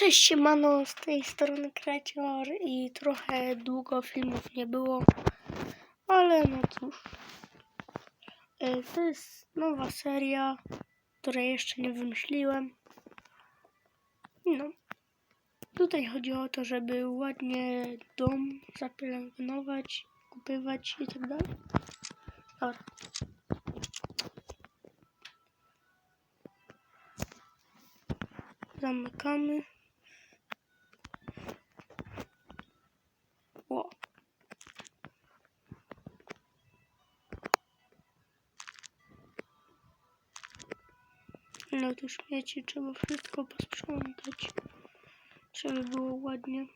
Cześć siemano, z tej strony Kracior i trochę długo filmów nie było, ale no cóż. E, To jest nowa seria, której jeszcze nie wymyśliłem. No. Tutaj chodzi o to, żeby ładnie dom zapielęgnować, kupywać i tak dalej. Dobra. Zamykamy. O. No tu śmieci, trzeba wszystko posprzątać, żeby było ładnie.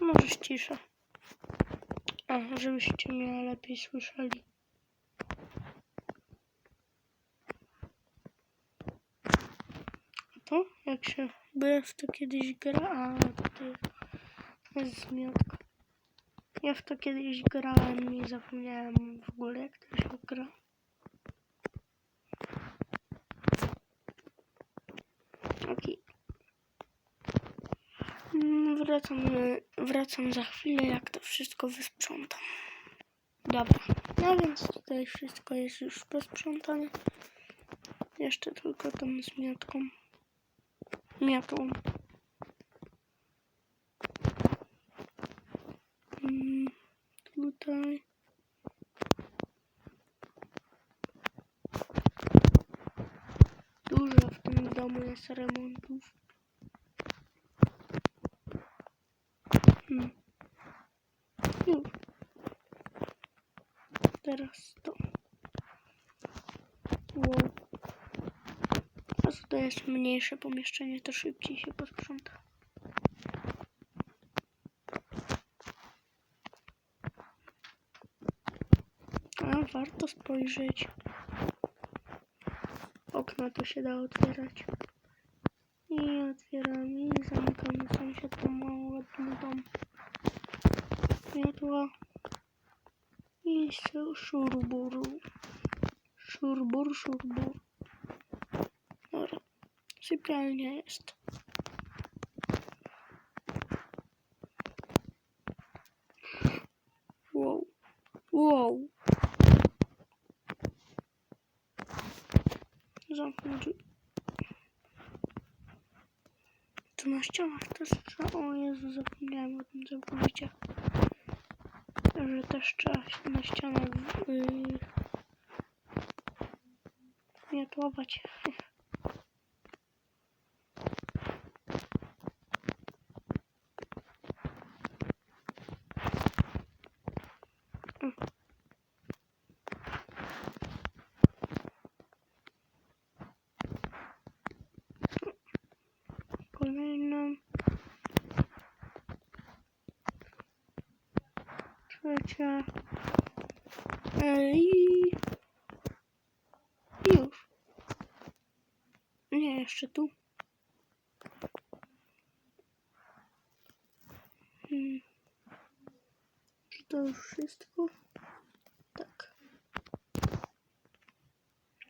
Może cisza. A, żebyście mnie lepiej słyszeli. to, jak się by w to kiedyś gra, a tutaj jest zmiotka. Ja w to kiedyś grałem i zapomniałem w ogóle jak to się gra. Okej. Mm, Wracam, wracam za chwilę, jak to wszystko wysprzątam. Dobra, no więc tutaj wszystko jest już posprzątane. Jeszcze tylko tą zmiotką miotłą. Mm, tutaj. Dużo w tym domu jest remontów. Hmm. Już. Teraz to. Wow. A to jest mniejsze pomieszczenie, to szybciej się posprząta. A, warto spojrzeć. Okna to się da otwierać. I otwieram i zamykam sąsiad to ma ładny dom. Miotła. I su- szurburu. Szurbur, szurbur. Dobra. Sypialnia jest. Wow. Wow. Zamknę drzwi. Tu na ścianach też trzeba... O Jezu, zapomniałem o tym całkowicie. Że też trzeba na ścianach yy, miotłować. Trzecia. E, I... I już. Nie, jeszcze tu. Hmm. Czy to już wszystko? Tak.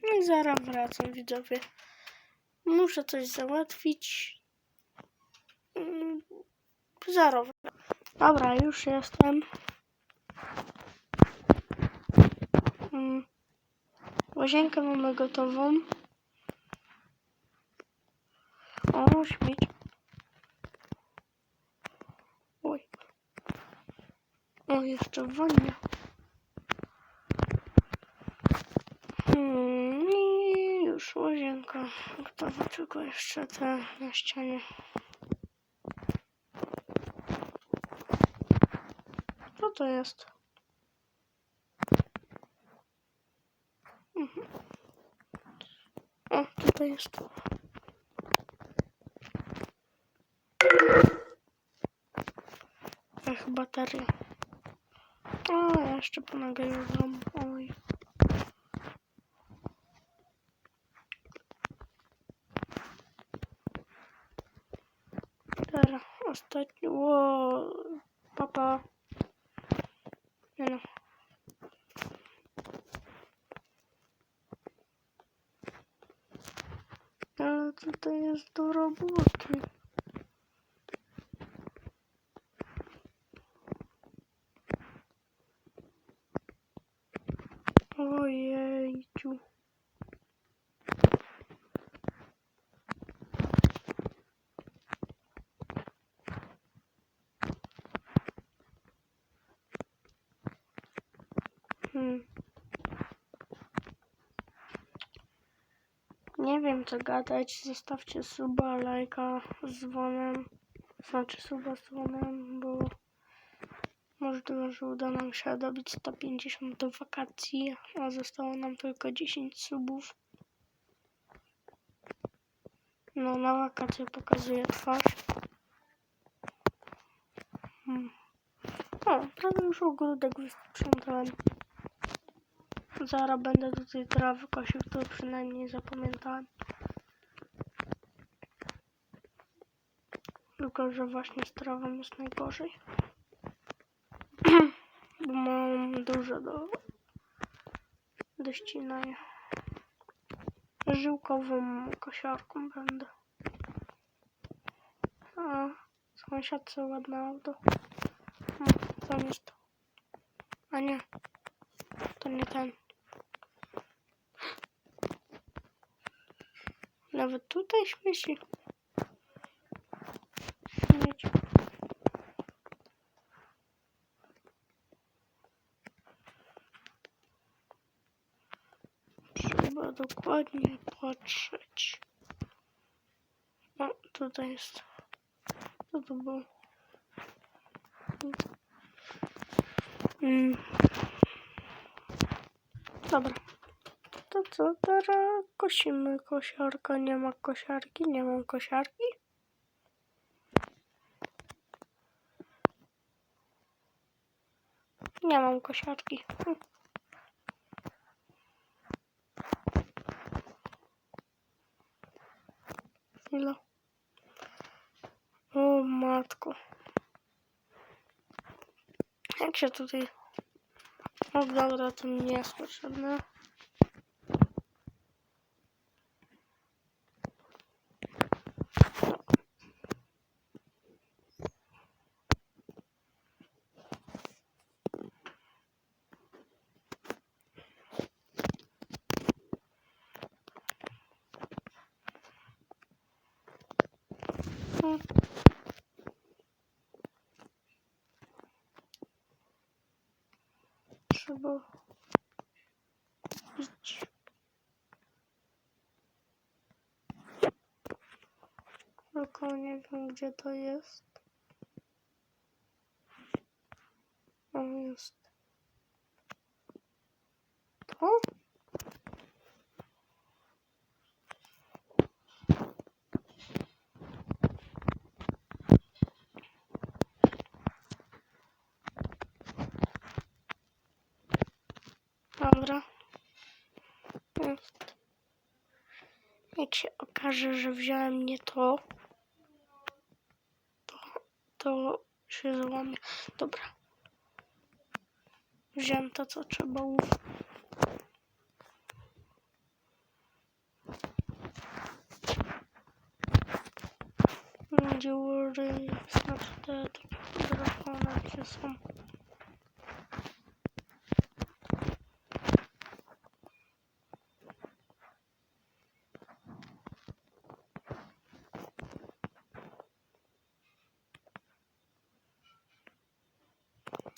No i zaraz wracam, widzowie. Muszę coś załatwić. Mm, Zaraz. Dobra, już jestem. Mm. Łazienkę mamy gotową. O, śmieć. Oj. O, jeszcze wannia. Hmm, I już łazienka gotowa, tylko jeszcze te na ścianie. Co to jest? O, tutaj jest. Ach, bateria. O, ja jeszcze ponagryzam. Oj. Teraz ostatni. Ło, papa. Nie no. Tutaj jest do roboty. Ojejciu. Hmm. Nie wiem co gadać, zostawcie suba, lajka z dzwonem, znaczy suba z dzwonem, bo możliwe, że uda nam się dobić 150 do wakacji, a zostało nam tylko 10 subów. No, na wakacje pokazuję twarz. Hmm. O, prawie już ogródek wysprzątałem. Zaraz będę tej trawy kosił, to przynajmniej zapamiętałem. Tylko, że właśnie z trawą jest najgorzej. Bo mam dużo do, do. Żyłkową kosiarką będę. A, sąsiadce ładne auto. No, jest to. A nie, to nie ten. Nawet tutaj śmieci. Śmieć. Trzeba dokładnie patrzeć. O, tutaj jest. Co to było? Mm. Dobra. To co teraz kosimy? Kosiarka, nie ma kosiarki, nie mam kosiarki. Nie mam kosiarki. Hm. O matko. Jak się tutaj... O dobra, to mi jest potrzebne. Trzeba iść. Tylko nie wiem gdzie to jest. O, jest. To? Dobra. Jak się okaże, że wziąłem nie to, to, to się załamie. Dobra. Wziąłem to, co trzeba uf. Dziury, znaczy te drapane, gdzie są.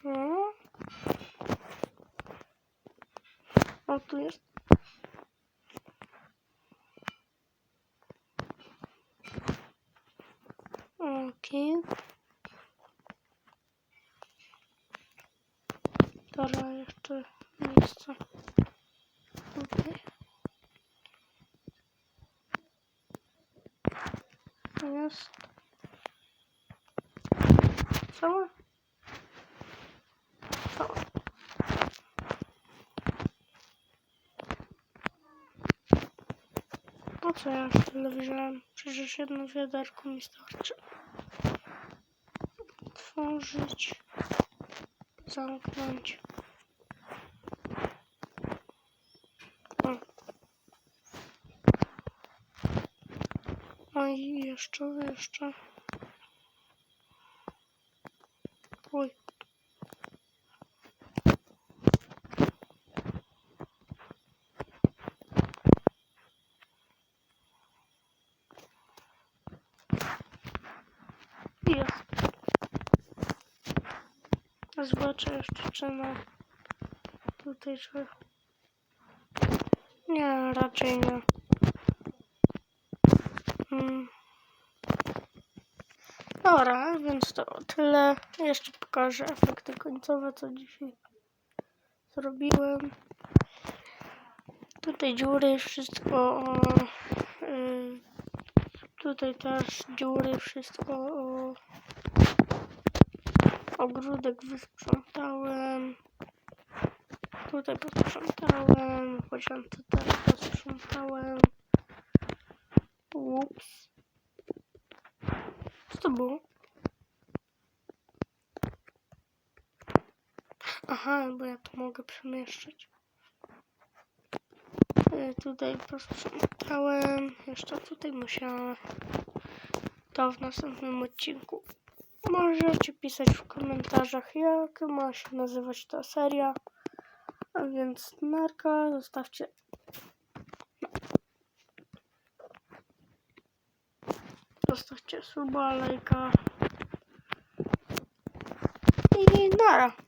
No. O, tu jest. Okej. Teraz jeszcze miejsce. Tutaj. Jest. Całe? Całe. Co ja już tyle wziąłem? Przecież jedno wiaderko mi starczy. Otworzyć. Zamknąć. O. Oj, jeszcze, jeszcze. Oj. Jest. Zobaczę jeszcze, czy na tutaj, czy... Nie, raczej nie. Mm. Dobra, więc to tyle. Jeszcze pokażę efekty końcowe, co dzisiaj zrobiłem. Tutaj dziury, wszystko. O, y, tutaj też dziury, wszystko. Ogródek wysprzątałem. Tutaj posprzątałem. Poziom tutaj posprzątałem. Ups. Co to było? Aha, bo ja to mogę przemieszczać. E, Tutaj posprzątałem. Jeszcze tutaj musiałem. To w następnym odcinku. Możecie pisać w komentarzach, jak ma się nazywać ta seria. A więc narka, zostawcie. Zostawcie suba, lajka. I nara.